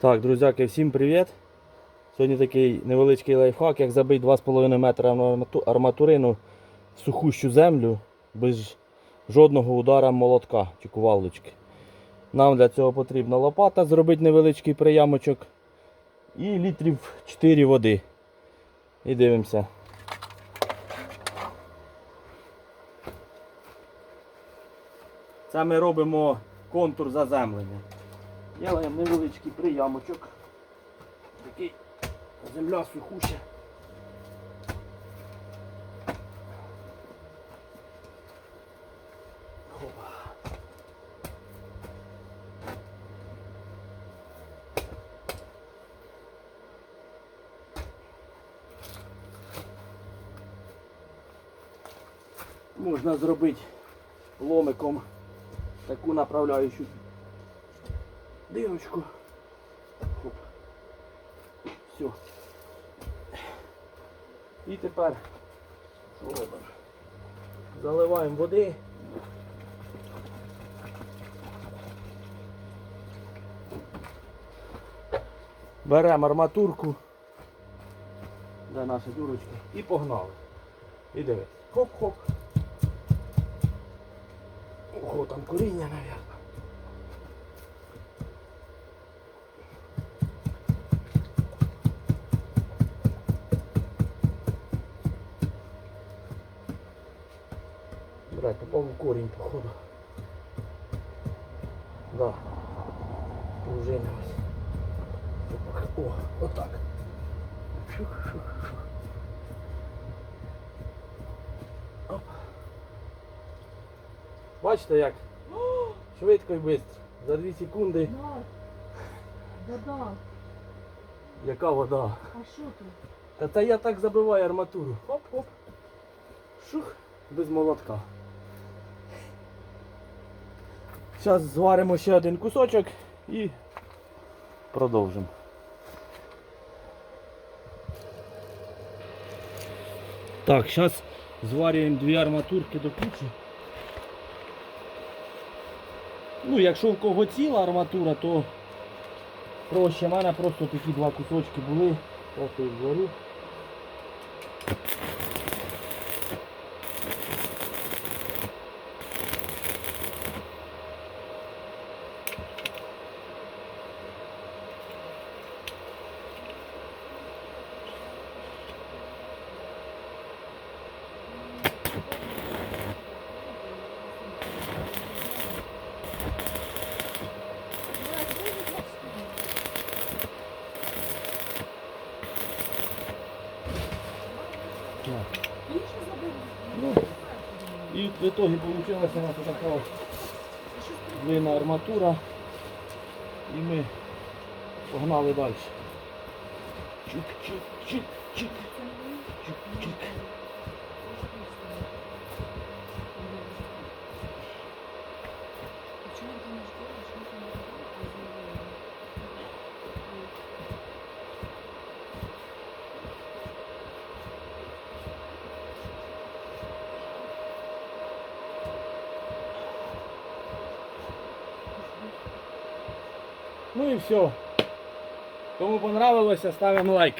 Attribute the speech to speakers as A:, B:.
A: Так, друзяки, всім привіт! Сьогодні такий невеличкий лайфхак, як забити 2,5 метра арматурину в сухущу землю без жодного удара молотка чи кувалдочки. Нам для цього потрібна лопата, зробити невеличкий приямочок і літрів 4 води. І дивимося. Це ми робимо контур заземлення. Делаємо невеличкий приямочок. Такий земля сухуща. Можна зробити ломиком таку направляючу дирочку. Хоп. Все. І тепер що робимо? Заливаємо води. Беремо арматурку. Де наша дурочка? І погнали. І дивись. Хоп-хоп. Ого, там коріння, мабуть. Корінь, походу. Да. Пружинилось. О, отак. Шух, шух, шух. Оп. Бачите як? Швидко і швидко. За 2 секунди.
B: Да-да.
A: Яка вода?
B: А що тут?
A: Та це я так забиваю арматуру. Хоп-хоп. Шух, без молотка. Зараз зваримо ще один кусочок і продовжимо. Так, зараз зварюємо дві арматурки до кучі. Ну, якщо в кого ціла арматура, то проще. Мене просто такі два кусочки були. Просто їх зварю. Так. Ну, і в итоге получилась у нас вот така вот длинна арматура. І ми погнали далі. Чик-чик-чик-чик. Чик-чик. Ну і все. Кому понравилося, ставимо лайк.